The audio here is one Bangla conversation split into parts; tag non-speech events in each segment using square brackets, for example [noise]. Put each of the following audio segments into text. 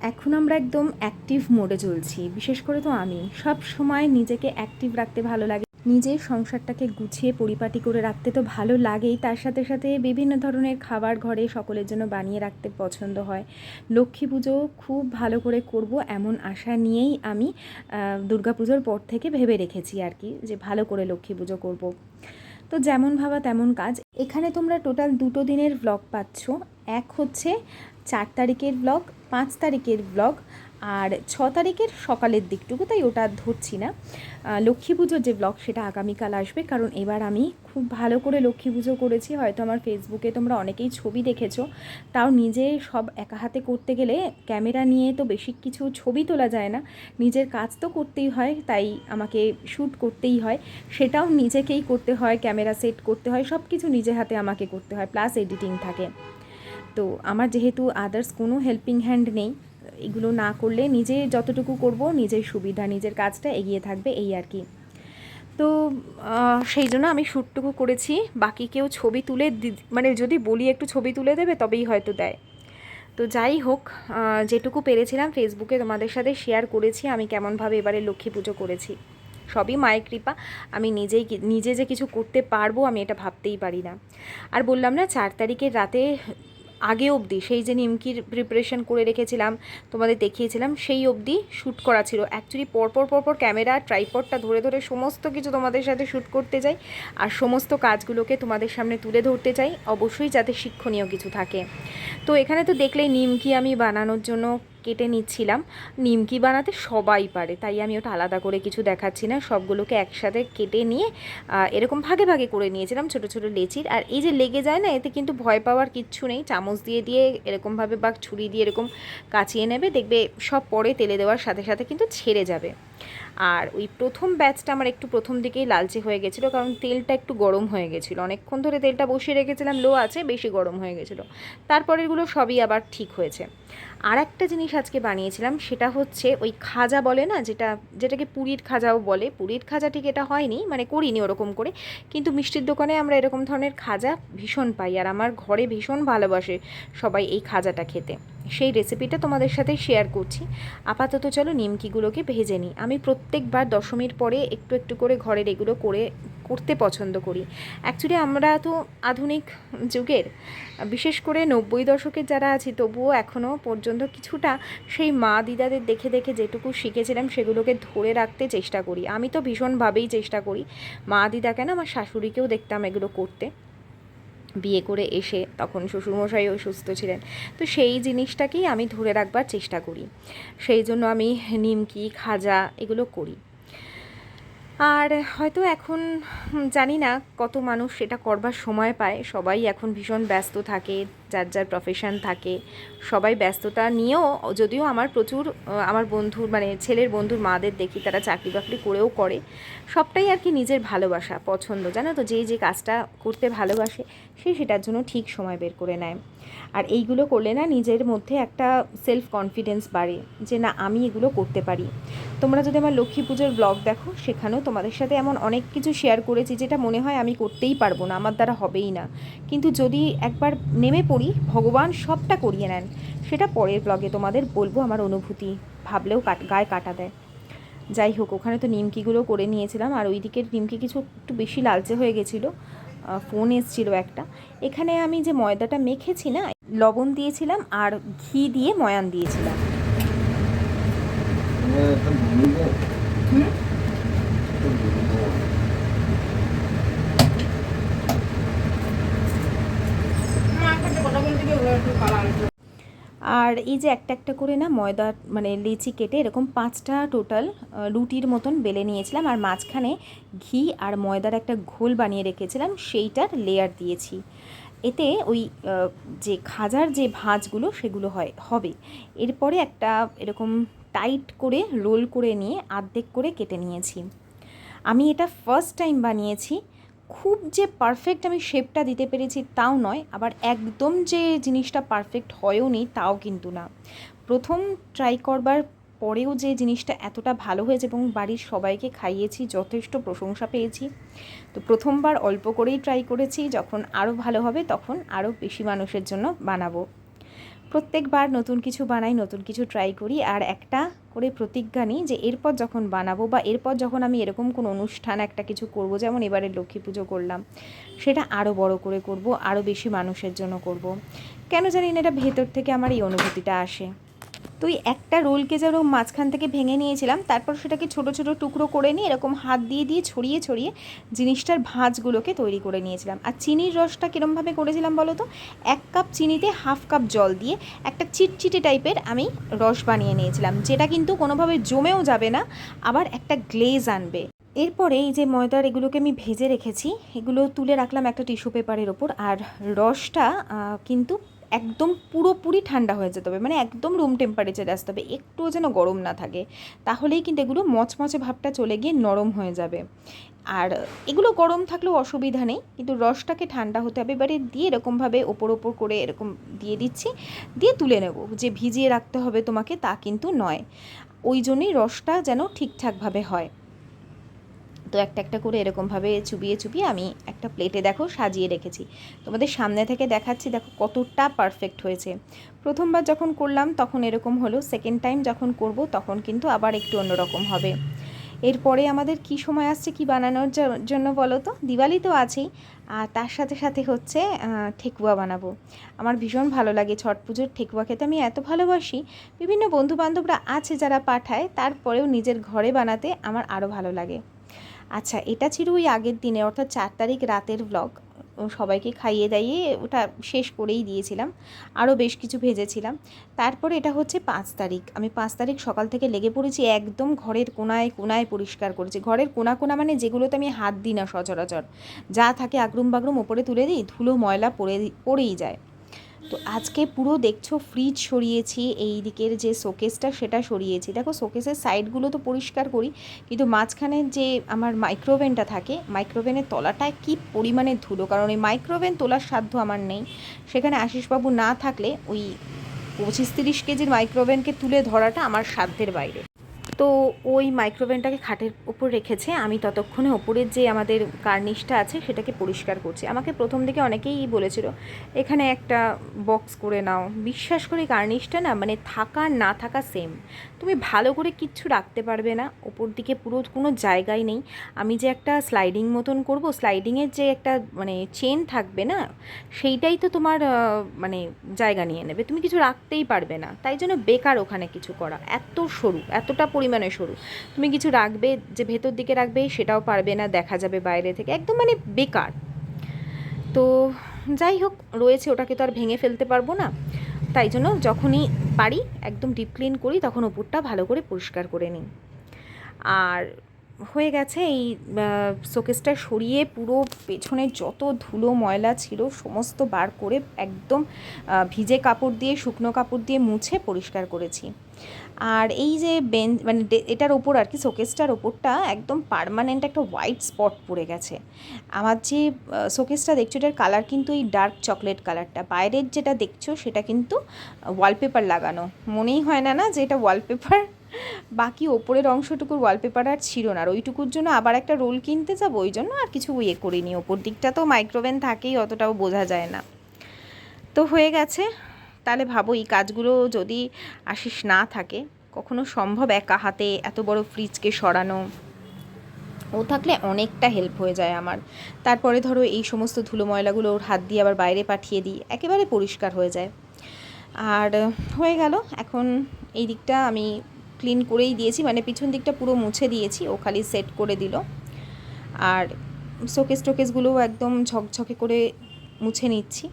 এখন আমরা একদম অ্যাক্টিভ মোডে চলছি। বিশেষ করে তো আমি। সব সময় নিজেকে অ্যাক্টিভ রাখতে ভালো লাগে। নিজের সংসারটাকে গুছিয়ে, পরিপাটি করে রাখতে তো ভালো লাগেই। তার সাথে সাথে বিভিন্ন ধরনের খাবার ঘরে সকলের জন্য বানিয়ে রাখতে পছন্দ হয়। লক্ষ্মী পুজো খুব ভালো করে করব এমন আশা নিয়েই আমি দুর্গা পুজোর পর থেকে ভেবে রেখেছি আর কি, যে ভালো করে লক্ষ্মী পুজো করব। তো যেমন ভাবা তেমন কাজ। এখানে তোমরা টোটাল দুটো দিনের ব্লগ পাচ্ছ। এক হচ্ছে চার তারিখের ব্লগ পাঁচ তারিখের ব্লগ আর ছ তারিখের সকালের দিকটুকু, তাই ওটা ধরছি না। লক্ষ্মী পুজোর যে ব্লগ সেটা আগামীকাল আসবে, কারণ এবার আমি খুব ভালো করে লক্ষ্মী পুজো করেছি। হয়তো আমার ফেসবুকে তোমরা অনেকেই ছবি দেখেছ, তাও নিজে সব একা হাতে করতে গেলে ক্যামেরা নিয়ে তো বেশি কিছু ছবি তোলা যায় না। নিজের কাজ তো করতেই হয়, তাই আমাকে শ্যুট করতেই হয়। সেটাও নিজেকেই করতে হয়, ক্যামেরা সেট করতে হয় সব কিছু নিজে হাতে আমাকে করতে হয় প্লাস এডিটিং থাকে। তো আমার যেহেতু আদার্স কোনো হেল্পিং হ্যান্ড নেই, এগুলো না করলে নিজে যতটুকু করব, নিজের সুবিধা, নিজের কাজটা এগিয়ে থাকবে এই আর কি। তো সেই জন্য আমি শ্যুটটুকু করেছি, বাকি কেউ ছবি তুলে মানে যদি বলি একটু ছবি তুলে দেবে তবেই হয়তো দেয়। তো যাই হোক যেটুকু পেরেছিলাম ফেসবুকে তোমাদের সাথে শেয়ার করেছি, আমি কেমনভাবে এবারে লক্ষ্মী পুজো করেছি। সবই মায়ের কৃপা, আমি নিজেই নিজে যে কিছু করতে পারব আমি এটা ভাবতেই পারি না। আর বললাম না, চার তারিখের রাতে আগে অবধি, সেই যে নিমকির প্রিপারেশন করে রেখেছিলাম, তোমাদের দেখিয়েছিলাম, সেই অবধি শ্যুট করা ছিল। অ্যাকচুয়ালি পরপর পরপর ক্যামেরা ট্রাইপডটা ধরে ধরে সমস্ত কিছু তোমাদের সাথে শ্যুট করতে যাই আর সমস্ত কাজগুলোকে তোমাদের সামনে তুলে ধরতে চাই, অবশ্যই যাতে শিক্ষণীয় কিছু থাকে। তো এখানে তো দেখলেই নিমকি আমি বানানোর জন্য কেটে নিচ্ছিলাম। নিমকি বানাতে সবাই পারে, তাই আমি ওটা আলাদা করে কিছু দেখাচ্ছি না। সবগুলোকে একসাথে কেটে নিয়ে এরকম ভাগে ভাগে করে নিয়েছিলাম ছোট ছোট লেচির। আর এই যে লেগে যায় না, এতে কিন্তু ভয় পাওয়ার কিচ্ছু নেই। চামচ দিয়ে দিয়ে, এরকমভাবে বা ছুরি দিয়ে এরকম কাচিয়ে নেবে, দেখবে সব পরে তেলে দেওয়ার সাথে সাথে কিন্তু ছেড়ে যাবে। আর ওই প্রথম ব্যাচটা আমার একটু প্রথম দিকেই লালচে হয়ে গেছিল, কারণ তেলটা একটু গরম হয়ে গেছিল। অনেকক্ষণ ধরে তেলটা বসিয়ে রেখেছিলাম লো আছে, বেশি গরম হয়ে গেছিল। তারপরেরগুলো সবই আবার ঠিক হয়েছে। আর একটা জিনিস আজকে বানিয়েছিলাম, সেটা হচ্ছে ওই খাজা বলে না, যেটা, যেটাকে পুরীর খাজাও বলে। পুরীর খাজা ঠিক এটা হয়নি মানে করিনি ওরকম করে, কিন্তু মিষ্টির দোকানে আমরা এরকম ধরনের খাজা ভীষণ পাই, আর আমার ঘরে ভীষণ ভালোবাসে সবাই এই খাজাটা খেতে। সেই রেসিপিটা তোমাদের সাথে শেয়ার করছি। আপাতত চলো নিমকিগুলোকে ভেজে নিই। আমি প্রত্যেকবার দশমীর পরে একটু একটু করে ঘরের এগুলো করে, করতে পছন্দ করি। অ্যাকচুয়ালি আমরা তো আধুনিক যুগের, বিশেষ করে নব্বই দশকের যারা আছি, তবুও এখনও পর্যন্ত কিছুটা সেই মা দিদাদের দেখে দেখে যেটুকু শিখেছিলাম সেগুলোকে ধরে রাখতে চেষ্টা করি। আমি তো ভীষণভাবেই চেষ্টা করি মা দিদা কেন আমার শাশুড়িকেও দেখতাম এগুলো করতে। বিয়ে করে এসে তখন শ্বশুরমশাইও সুস্থ ছিলেন। তো সেই জিনিসটাকেই আমি ধরে রাখবার চেষ্টা করি। সেই জন্য আমি নিমকি, খাজা এগুলো করি। আর হয়তো এখন জানি না কত মানুষ সেটা করবার সময় পায়। সবাই এখন ভীষণ ব্যস্ত থাকে। যার যার প্রফেশন থাকে। সবাই ব্যস্ততা নিয়েও যদিও আমার প্রচুর আমার বন্ধুর মানে ছেলের বন্ধুর মাদের দেখি, তারা চাকরি বাকরি করেও করে। সবটাই আর কি নিজের ভালোবাসা, পছন্দ, জানো তো? যে যে কাজটা করতে ভালোবাসে, সে সেটার জন্য ঠিক সময় বের করে নেয়। আর এইগুলো করলে না নিজের মধ্যে একটা সেলফ কনফিডেন্স বাড়ে, যে না, আমি এগুলো করতে পারি। তোমরা যদি আমার লক্ষ্মী পুজোর ব্লগ দেখো, সেখানেও তোমাদের সাথে এমন অনেক কিছু শেয়ার করেছি, যেটা মনে হয় আমি করতেই পারব না, আমার দ্বারা হবেই না। কিন্তু যদি একবার নেমে পড়ি ভগবান সবটা করিয়ে নেন। সেটা পরের ব্লগে তোমাদের বলব আমার অনুভূতি। ভাবলেও কাট গায়ে কাটা দেয়। যাই হোক ওখানে তো নিমকিগুলো করে নিয়েছিলাম আর ওই দিকের নিমকি কিছু একটু বেশি লালচে হয়ে গেছিল। ফোন এসছিল একটা। এখানে আমি যে ময়দাটা মেখেছি না লবণ দিয়েছিলাম আর ঘি দিয়ে ময়ান দিয়েছিলাম। আর এই যে একটা একটা করে না ময়দা মানে লিচি কেটে এরকম পাঁচটা টোটাল রুটির মতন বেলে নিয়েছিলাম আর মাঝখানে ঘি আর ময়দার একটা ঘোল বানিয়ে রেখেছিলাম, সেইটার লেয়ার দিয়েছি। এতে ওই যে খাজার যে ভাঁজগুলো সেগুলো হয়, হবে। এরপরে একটা এরকম টাইট করে রোল করে নিয়ে আর্ধেক করে কেটে নিয়েছি। আমি এটা ফার্স্ট টাইম বানিয়েছি খুব যে পারফেক্ট আমি শেপটা দিতে পেরেছি তাও নয়, আবার একদম যে জিনিসটা পারফেক্ট হয়ও নি তাও কিন্তু না। প্রথম ট্রাই করবার পরেও যে জিনিসটা এতটা ভালো হয়েছে এবং বাড়ির সবাইকে খাইয়েছি, যথেষ্ট প্রশংসা পেয়েছি। তো প্রথমবার অল্প করেই ট্রাই করেছি, যখন আরও ভালো হবে তখন আরও বেশি মানুষের জন্য বানাবো। প্রত্যেকবার নতুন কিছু বানাই, নতুন কিছু ট্রাই করি, আর একটা করে প্রতিজ্ঞা নিই যে এরপর যখন বানাবো বা এরপর যখন আমি এরকম কোনো অনুষ্ঠান একটা কিছু করব, যেমন এবারে লক্ষ্মী পুজো করলাম, সেটা আরও বড় করে করব আরও বেশি মানুষের জন্য করব। কেন জানি না এটা ভেতর থেকে আমার এই অনুভূতিটা আসে। তো এই একটা রোলকে যেরকম মাঝখান থেকে ভেঙে নিয়েছিলাম, তারপর সেটাকে ছোট ছোট টুকরো করে নিয়ে এরকম হাত দিয়ে দিয়ে ছড়িয়ে ছড়িয়ে জিনিসটার ভাঁজগুলোকে তৈরি করে নিয়েছিলাম। আর চিনির রসটা কীরমভাবে করেছিলাম বলো তো? এক কাপ চিনিতে হাফ কাপ জল দিয়ে একটা চিটচিটে টাইপের আমি রস বানিয়ে নিয়েছিলাম, যেটা কিন্তু কোনোভাবে জমেও যাবে না, আবার একটা গ্লেজ আনবে। এরপরে এই যে ময়দার এগুলোকে আমি ভেজে রেখেছি, এগুলো তুলে রাখলাম একটা টিস্যু পেপারের ওপর, আর রসটা কিন্তু একদম পুরোপুরি ঠান্ডা হয়ে যেতে হবে। মানে একদম রুম টেম্পারেচারে আসতে হবে। একটুও যেন গরম না থাকে। তাহলেই কিন্তু এগুলো মচমচে ভাবটা চলে গিয়ে নরম হয়ে যাবে। আর এগুলো গরম থাকলেও অসুবিধা নেই। কিন্তু রসটাকে ঠান্ডা হতে হবে। এবারে দিয়ে এরকমভাবে ওপর ওপর করে এরকম দিয়ে দিচ্ছি। দিয়ে তুলে নেব। যে ভিজিয়ে রাখতে হবে তোমাকে তা কিন্তু নয়। ওই জন্যই রসটা যেন ঠিকঠাকভাবে হয়। তো একটা একটা করে এরকমভাবে চুবিয়ে চুবিয়ে আমি একটা প্লেটে দেখো সাজিয়ে রেখেছি। তোমাদের সামনে থেকে দেখাচ্ছি, দেখো কতটা পারফেক্ট হয়েছে। প্রথমবার যখন করলাম তখন এরকম হলো সেকেন্ড টাইম যখন করব তখন কিন্তু আবার একটু অন্যরকম হবে। এরপরে আমাদের কি সময় আসছে, কি বানানোর জন্য বলো তো? দিওয়ালি তো আছেই, আর তার সাথে সাথে হচ্ছে ঠেকুয়া বানাবো। আমার ভীষণ ভালো লাগে ছট পুজোর ঠেকুয়া খেতে, আমি এত ভালোবাসি। বিভিন্ন বন্ধু বান্ধবরা আছে যারা পাঠায়, তারপরেও নিজের ঘরে বানাতে আমার আরও ভালো লাগে। আচ্ছা এটা ছিল ওই আগের দিনে অর্থাৎ চার তারিখ রাতের ব্লগ সবাইকে খাইয়ে দাইয়ে ওটা শেষ করেই দিয়েছিলাম। আরও বেশ কিছু ভেজেছিলাম। তারপরে এটা হচ্ছে পাঁচ তারিখ। আমি পাঁচ তারিখ সকাল থেকে লেগে পড়েছি, একদম ঘরের কোনায় কোনায় পরিষ্কার করেছি। ঘরের কোনা কোনা মানে যেগুলোতে আমি হাত দিই না সচরাচর। যা থাকে আগরুম বাগরুম ওপরে তুলে দিই, ধুলো ময়লা পড়ে, পড়েই যায়। তো আজকে পুরো দেখছ ফ্রিজ সরিয়েছি, এই দিকের যে শোকেসটা সেটা সরিয়েছি। দেখো শোকেসের সাইডগুলো তো পরিষ্কার করি, কিন্তু মাঝখানে যে আমার মাইক্রোওভেনটা থাকে মাইক্রোওভেনের তলাটায় কি পরিমাণে ধুলো, কারণ এই মাইক্রোওভেন তোলার সাধ্য আমার নেই। সেখানে আশিসবাবু না থাকলে ওই পঁচিশ তিরিশ কেজির মাইক্রোওভেনকে তুলে ধরাটা আমার সাধ্যের বাইরে। তো ওই মাইক্রোওভেনটাকে খাটের উপর রেখেছে। আমি ততক্ষণে ওপরের যে আমাদের কার্নিশটা আছে, সেটাকে পরিষ্কার করছি। আমাকে প্রথম দিকে অনেকেই বলেছিল, এখানে একটা বক্স করে নাও। বিশ্বাস করে কার্নিশটা না মানে থাকা, না থাকা সেম তুমি ভালো করে কিচ্ছু রাখতে পারবে না। ওপর দিকে পুরো কোনো জায়গাই নেই। আমি যে একটা স্লাইডিং মতন করব স্লাইডিংয়ের যে একটা মানে চেন থাকবে না, সেইটাই তো তোমার মানে জায়গা নিয়ে নেবে। তুমি কিছু রাখতেই পারবে না। তাই জন্য বেকার ওখানে কিছু করা। এত সরু, এতটা পরিমাণে সরু। তুমি কিছু রাখবে, যে ভেতর দিকে রাখবে, সেটাও পারবে না, দেখা যাবে বাইরে থেকে। একদম মানে বেকার। তো যাই হোক, রয়েছে ওটাকে তো আর ভেঙে ফেলতে পারব না। তাই জন্য যখনই পারি, একদম ডিপ ক্লিন করি, তখন ওপরটা ভালো করে পরিষ্কার করে নিই। আর হয়ে গেছে এই শোকেসটা সরিয়ে পুরো পেছনে যত ধুলো ময়লা ছিল, সমস্ত বার করে একদম ভিজে কাপড় দিয়ে, শুকনো কাপড় দিয়ে মুছে পরিষ্কার করেছি। আর এই যে বেঞ্চ মানে এটার ওপর আর কি শোকেসটার ওপরটা একদম পারমানেন্ট একটা হোয়াইট স্পট পড়ে গেছে। আমার যে শোকেসটা দেখছ, এটার কালার কিন্তু এই ডার্ক চকলেট কালারটা বাইরের যেটা দেখছ, সেটা কিন্তু ওয়ালপেপার লাগানো। মনেই হয় না না, যে এটা ওয়ালপেপার বাকি ওপরের অংশটুকুর ওয়ালপেপার আর ছিল না। আর ওইটুকুর জন্য আবার একটা রোল কিনতে যাব, ওই জন্য আর কিছু ইয়ে করিনি। ওপর দিকটা তো মাইক্রোওভেন থাকেই, অতটাও বোঝা যায় না। তো হয়ে গেছে। তাহলে ভাবো এই কাজগুলো যদি আশিস না থাকে, কখনো সম্ভব একা হাতে এত বড় ফ্রিজকে সরানো? ও থাকলে অনেকটা হেল্প হয়ে যায় আমার। তারপরে ধরো এই সমস্ত ধুলো ময়লাগুলো ওর হাত দিয়ে আবার বাইরে পাঠিয়ে দিই, একেবারে পরিষ্কার হয়ে যায়। আর, হয়ে গেল, এখন এই দিকটা আমি ক্লিন করেই দিয়েছি মানে পিছন দিকটা পুরো মুছে দিয়েছি, ও খালি সেট করে দিল। আর শোকেস টোকেসগুলোও একদম ঝকঝকে করে মুছে নিচ্ছি।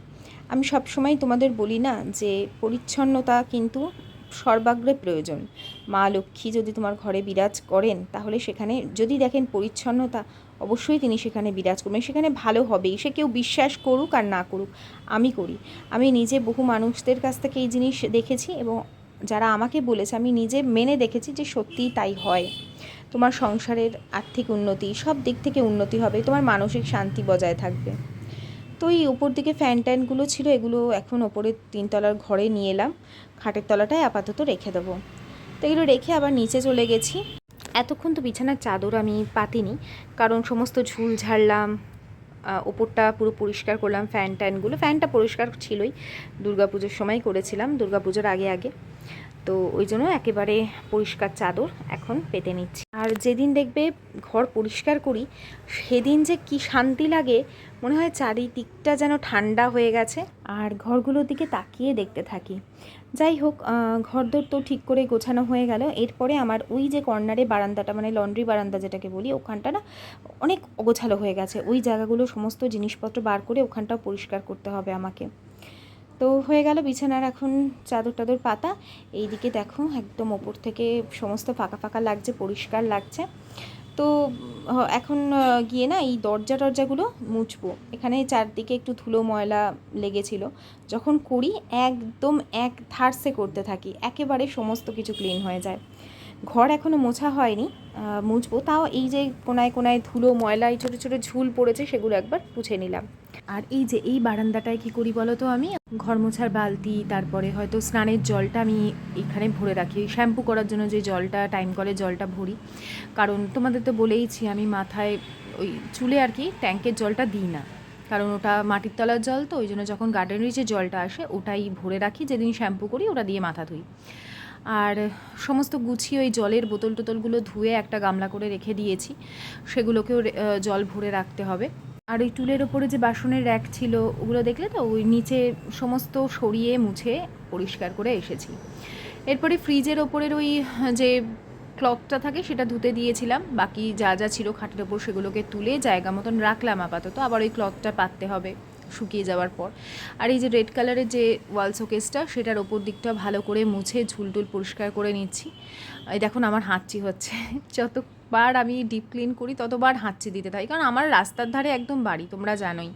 আমি সব সময় তোমাদের বলি না যে পরিচ্ছন্নতা কিন্তু সর্বাগ্রে প্রয়োজন। মা লক্ষ্মী যদি তোমার ঘরে বিরাজ করেন, তাহলে সেখানে যদি দেখেন পরিচ্ছন্নতা, অবশ্যই তিনি সেখানে বিরাজ করবেন। সেখানে ভালো হবেই সে কেউ বিশ্বাস করুক আর না করুক, আমি করি। আমি নিজে বহু মানুষদের কাছ থেকে এই জিনিস দেখেছি এবং যারা আমাকে বলেছে, আমি নিজে মেনে দেখেছি যে সত্যিই তাই হয়। তোমার সংসারের আর্থিক উন্নতি, সব দিক থেকে উন্নতি হবে। তোমার মানসিক শান্তি বজায় থাকবে। তো এই উপর দিকে ফ্যান ট্যানগুলো ছিল, এগুলো এখন ওপরে তিনতলার ঘরে নিয়ে এলাম। খাটের তলাটায় আপাতত রেখে দেবো। তো এগুলো রেখে আবার নিচে চলে গেছি। এতক্ষণ তো বিছানার চাদর আমি পাতিনি, কারণ সমস্ত ঝুল ঝাড়লাম ওপরটা পুরো পরিষ্কার করলাম ফ্যান ট্যানগুলো ফ্যানটা পরিষ্কার ছিলই, দুর্গাপুজোর সময় করেছিলাম, দুর্গাপুজোর আগে আগে। তো ওই জন্য একেবারে পরিষ্কার চাদর এখন পেতে নিচ্ছি। আর যেদিন দেখবে ঘর পরিষ্কার করি, সেদিন যে কি শান্তি লাগে, মনে হয় চারিদিকটা যেন ঠান্ডা হয়ে গেছে। আর ঘরগুলোর দিকে তাকিয়ে দেখতে থাকি। যাই হোক ঘর ঘরদোর তো ঠিক করে গোছানো হয়ে গেল। এরপরে আমার ওই যে কর্নারে বারান্দাটা মানে লন্ড্রি বারান্দা যেটাকে বলি, ওখানটা না অনেক অগোছালো হয়ে গেছে। ওই জায়গাগুলো সমস্ত জিনিসপত্র বার করে ওখানটাও পরিষ্কার করতে হবে আমাকে। তো হয়ে গেল বিছানার এখন চাদর টাদর পাতা। এইদিকে দেখো একদম ওপর থেকে সমস্ত ফাঁকা ফাঁকা লাগছে, পরিষ্কার লাগছে। তো এখন গিয়ে না এই দরজা টরজাগুলো মুছবো। এখানে চারদিকে একটু ধুলো, ময়লা লেগেছিল। যখন করি একদম এক ধারসে করতে থাকি, একেবারে সমস্ত কিছু ক্লিন হয়ে যায়। ঘর এখনও মোছা হয়নি মুছবো। তাও এই যে কোনায় কোনায় ধুলো, ময়লা, এই ছোটো ছোটো ঝুল পড়েছে সেগুলো একবার পুছে নিলাম। আর এই যে এই বারান্দাটায় কি করি বলো তো আমি? ঘর মোছার বালতি, তারপরে হয়তো স্নানের জলটা আমি এখানে ভরে রাখি। শ্যাম্পু করার জন্য যে জলটা, টাইম কলে জলটা ভরি। কারণ তোমাদের তো বলেইছি আমি মাথায় ওই চুলে আর কি ট্যাঙ্কের জলটা দিই না। কারণ ওটা মাটির তলার জল তো, ওই জন্য যখন গার্ডেনের যে জলটা আসে, ওটাই ভরে রাখি। যেদিন শ্যাম্পু করি, ওটা দিয়ে মাথা ধুই। আর সমস্ত গুছিয়ে ওই জলের বোতল টোতলগুলো ধুয়ে একটা গামলা করে রেখে দিয়েছি। সেগুলোকেও জল ভরে রাখতে হবে। আর ওই টুলের ওপরে যে বাসনের র্যাক ছিল, ওগুলো দেখলে তো? ওই নিচে সমস্ত সরিয়ে মুছে পরিষ্কার করে এসেছি। এরপরে ফ্রিজের ওপরের ওই, যে ক্লথটা থাকে সেটা ধুতে দিয়েছিলাম। বাকি যা যা ছিল খাটের ওপর সেগুলোকে তুলে জায়গা মতন রাখলাম আপাতত। আবার ওই ক্লথটা পাততে হবে শুকিয়ে যাওয়ার পর। আর এই যে রেড কালারের যে ওয়াল শোকেসটা, সেটার ওপর দিকটা ভালো করে মুছে ঝুলটুল পরিষ্কার করে নিচ্ছি। এই দেখুন, আমার হাঁচি হচ্ছে। [laughs] যতবার আমি ডিপ ক্লিন করি, ততবার হাঁচি দিতে থাকি। কারণ আমার রাস্তার ধারে একদম বাড়ি, তোমরা জানোই।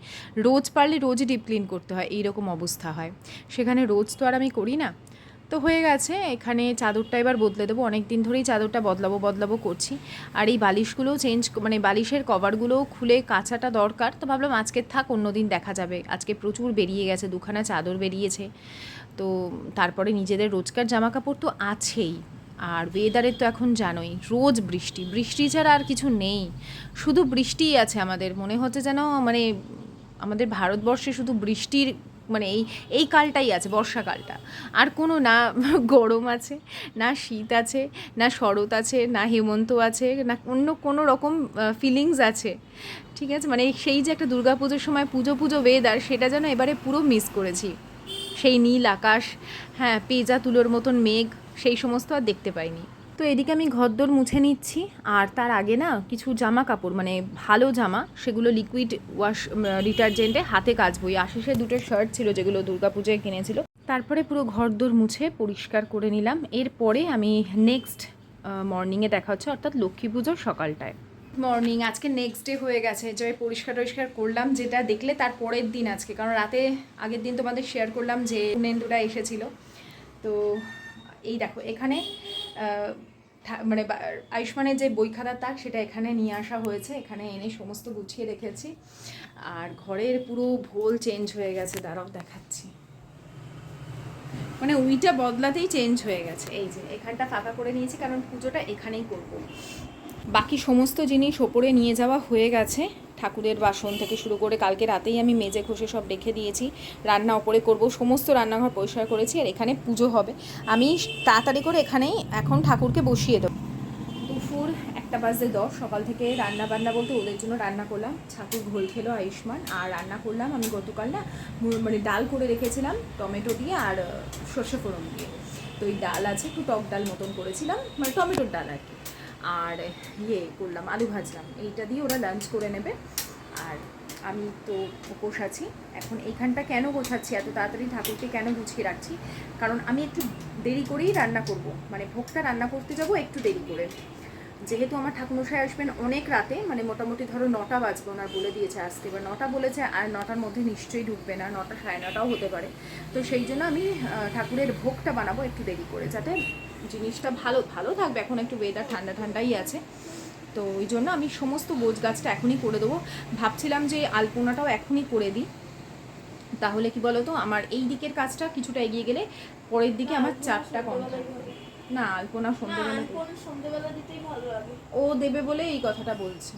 রোজ পারলে রোজই ডিপ ক্লিন করতে হয়, এইরকম অবস্থা হয়। সেখানে রোজ তো আর আমি করি না। তো হয়ে গেছে, এখানে চাদরটা এবার বদলে দেবো। অনেক দিন ধরেই চাদরটা বদলাবো বদলাবো করছি। আর এই বালিশগুলোও চেঞ্জ মানে বালিশের কভারগুলোও খুলে কাঁচাটা দরকার। তো ভাবলাম আজকে থাক অন্য দিন দেখা যাবে। আজকে প্রচুর বেরিয়ে গেছে, দুখানা চাদর বেরিয়েছে। তো তারপরে নিজেদের রোজকার জামা কাপড় তো আছেই। আর ওয়েদারের তো এখন জানোই, রোজ বৃষ্টি। বৃষ্টি ছাড়া আর কিছু নেই। শুধু বৃষ্টিই আছে আমাদের। মনে হচ্ছে যেন মানে আমাদের ভারতবর্ষে শুধু বৃষ্টির মানে এই এই কালটাই আছে, বর্ষাকালটা। আর কোনো না গরম আছে, না শীত আছে, না শরৎ আছে, না হেমন্ত আছে, না অন্য কোনো রকম ফিলিংস আছে। ঠিক আছে? মানে সেই যে একটা দুর্গাপুজোর সময় পুজো পুজো ওয়েদার সেটা যেন এবারে পুরো মিস করেছি। সেই নীল আকাশ হ্যাঁ পেজা তুলোর মতন মেঘ সেই সমস্ত আর দেখতে পাইনি। তো এদিকে আমি ঘরদোর মুছে নিচ্ছি, আর তার আগে না কিছু জামা কাপড় মানে ভালো জামা, সেগুলো লিকুইড ওয়াশ ডিটারজেন্টে হাতে কাচবো। ওই আশিসের দুটো শার্ট ছিল যেগুলো দুর্গাপুজোয় কিনেছিল। তারপরে পুরো ঘরদোর মুছে পরিষ্কার করে নিলাম। এরপরে আমি নেক্সট মর্নিংয়ে দেখা হচ্ছে, অর্থাৎ লক্ষ্মী পুজোর সকালটায়। মর্নিং আজকে নেক্সট ডে হয়ে গেছে। যে পরিষ্কার টরিষ্কার করলাম, যেটা দেখলে তার পরের দিন আজকে। কারণ রাতে আগের দিন তোমাদের শেয়ার করলাম যে নেন্দুরা এসেছিল। তো এই দেখো, এখানে মানে আয়ুষ্মানের যে বই খাতার তাক, সেটা এখানে নিয়ে আসা হয়েছে। এখানে এনে সমস্ত গুছিয়ে রেখেছি। আর ঘরের পুরো ভোল চেঞ্জ হয়ে গেছে। দাঁড়াও, দেখাচ্ছি। মানে উইটা বদলাতেই চেঞ্জ হয়ে গেছে। এই যে, এখানটা ফাঁকা করে নিয়েছি, কারণ পুজোটা এখানেই করব। বাকি সমস্ত জিনিস ওপরে নিয়ে যাওয়া হয়ে গেছে। ঠাকুরের বাসন থেকে শুরু করে কালকে রাতেই আমি মেজে ঘষে সব রেখে দিয়েছি। রান্না ওপরে করব, সমস্ত রান্নাঘর পরিষ্কার করেছি আর এখানে পুজো হবে। আমি তাড়াতাড়ি করে এখানেই এখন ঠাকুরকে বসিয়ে দেবো। দুপুর একটা বাজে দশ, সকাল থেকে রান্না বান্না বলতে ওদের জন্য রান্না করলাম। ছাতু ঘোল খেলো আয়ুষ্মান, আর রান্না করলাম আমি গতকাল না মানে ডাল করে রেখেছিলাম, টমেটো দিয়ে আর সর্ষে ফোড়ন দিয়ে। তো ওই ডাল আছে, একটু টক ডাল মতন করেছিলাম মানে টমেটোর ডাল আর কি। আর ইয়ে করলাম, আলু ভাজলাম। এইটা দিয়ে ওরা লাঞ্চ করে নেবে। আর আমি তো উপোস আছি। এখন এইখানটা কেন গোছাচ্ছি? এত তাড়াতাড়ি ঠাকুরকে কেন গুছিয়ে রাখছি? কারণ আমি একটু দেরি করেই রান্না করব। মানে ভোগটা রান্না করতে যাব একটু দেরি করে। যেহেতু আমার ঠাকুরমশাই আসবেন অনেক রাতে মানে মোটামুটি ধরো নটা বাজবে ওনার বলে দিয়েছে আসতে এবার নটা বলেছে আর নটার মধ্যে নিশ্চয়ই ঢুকবে না, নটা সাড়ে নটাও হতে পারে। তো সেই জন্য আমি ঠাকুরের ভোগটা বানাবো একটু দেরি করে, যাতে জিনিসটা ভালো ভালো থাকবে। এখন একটু ওয়েদার ঠান্ডা ঠান্ডাই আছে। তো ওই জন্য আমি সমস্ত গোছ গাছটা এখনই করে দেবো। ভাবছিলাম যে আলপনাটাও এখনই করে দিই। তাহলে কি বলতো আমার এই দিকের কাজটা কিছুটা এগিয়ে গেলে পরের দিকে আমার চাপটা কম না আলপনা সন্ধ্যেবেলা ও দেবে বলে এই কথাটা বলছে।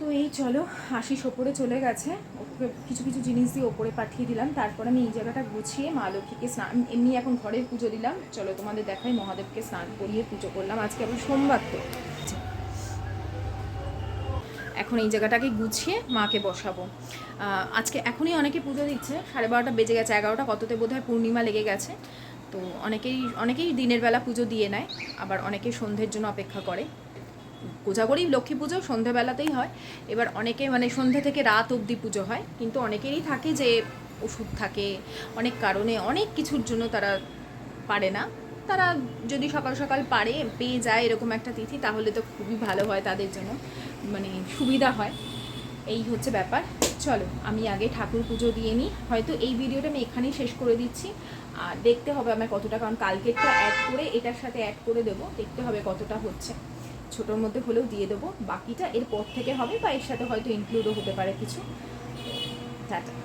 তো এই চলো, আশিস ওপরে চলে গেছে। ওকে কিছু কিছু জিনিস দিয়ে ওপরে পাঠিয়ে দিলাম। তারপর আমি এই জায়গাটা গুছিয়ে মা লক্ষ্মীকে স্নান, এমনি এখন ঘরে পুজো দিলাম। চলো তোমাদের দেখাই, মহাদেবকে স্নান করিয়ে পুজো করলাম। আজকে আবার সোমবার তো। এখন এই জায়গাটাকে গুছিয়ে মাকে বসাবো। আজকে এখনই অনেকে পুজো দিচ্ছে। সাড়ে বারোটা বেজে গেছে, এগারোটা, কততে বোধ হয় পূর্ণিমা লেগে গেছে। তো অনেকেই অনেকেই দিনের বেলা পুজো দিয়ে নেয়, আবার অনেকেই সন্ধ্যের জন্য অপেক্ষা করে। কোজাগরি লক্ষ্মী পুজো সন্ধ্যেবেলাতেই হয়। এবার অনেকে মানে সন্ধ্যে থেকে রাত অবধি পুজো হয়, কিন্তু অনেকেরই থাকে যে ওষুধ থাকে, অনেক কারণে অনেক কিছুর জন্য তারা পারে না। তারা যদি সকাল সকাল পারে, পেয়ে যায় এরকম একটা তিথি, তাহলে তো খুবই ভালো হয় তাদের জন্য মানে সুবিধা হয়। এই হচ্ছে ব্যাপার। চলো, আমি আগে ঠাকুর পুজো দিয়ে নিই। হয়তো এই ভিডিওটা আমি এখানেই শেষ করে দিচ্ছি। আর দেখতে হবে আমার কতটা, কারণ কালকেরটা অ্যাড করে, এটার সাথে অ্যাড করে দেবো। দেখতে হবে কতটা হচ্ছে। ছোটোর মধ্যে হলেও দিয়ে দেবো। বাকিটা এরপর থেকে হবে বা এর সাথে হয়তো ইনক্লুডও হতে পারে কিছু। টাটা।